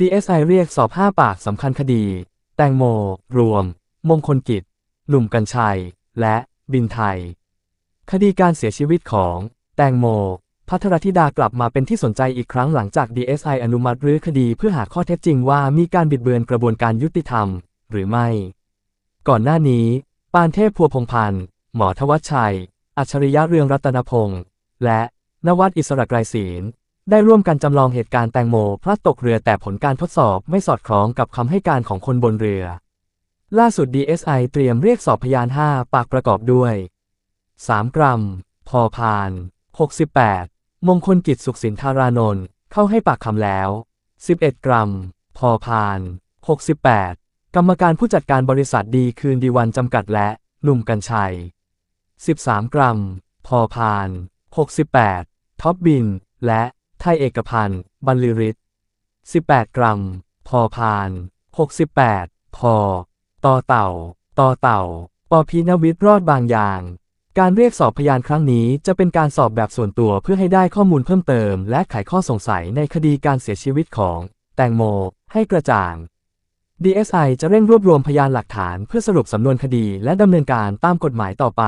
DSI เรียกสอบ 5 ปากสำคัญคดี แตงโม รวม มงคลกิจ หนุ่มกัญชัย และบินไทย คดีการเสียชีวิตของ แตงโม พัทรธิดากลับมาเป็นที่สนใจอีกครั้งหลังจาก DSI อนุมัติรื้อคดีเพื่อหาข้อเท็จจริงว่ามีการบิดเบือนกระบวนการยุติธรรม หรือไม่ ก่อนหน้านี้ ปานเทพพัวพงพันธ์หมอทวัชชัย อัจฉริยะเรืองรัตนพงศ์และนวัดอิสระไกรศีล ได้ร่วมกันจำลองเหตุการณ์แตงโมพลัดตกเรือแต่ผลการทดสอบไม่สอดคล้องกับคำให้การของคนบนเรือ ล่าสุด DSI เตรียมเรียกสอบพยาน 5 ปากประกอบด้วย 3 กรัม พอพาน 68 มงคลกิจสุขสินธารานนท์เข้าให้ปากคำแล้ว 11 กรัม พอพาน 68 กรรมการผู้จัดการบริษัทดีคืนดีวันจำกัดและหนุ่มกัญชัย 13 กรัม พอพาน 68 ท็อปบิน และ ไทยเอกพันธ์บรรลือฤทธิ์18 กรัม พอพาน 68 พอต่อเต่าต่อเต่า ปอพีนวิทย์รอดบางอย่าง การเรียกสอบพยานครั้งนี้จะเป็นการสอบแบบส่วนตัวเพื่อให้ได้ข้อมูลเพิ่มเติม และไขข้อสงสัยในคดีการเสียชีวิตของ แตงโม ให้กระจ่าง DSI จะเร่งรวบรวมพยานหลักฐานเพื่อสรุปสำนวนคดีและดำเนินการตามกฎหมายต่อไป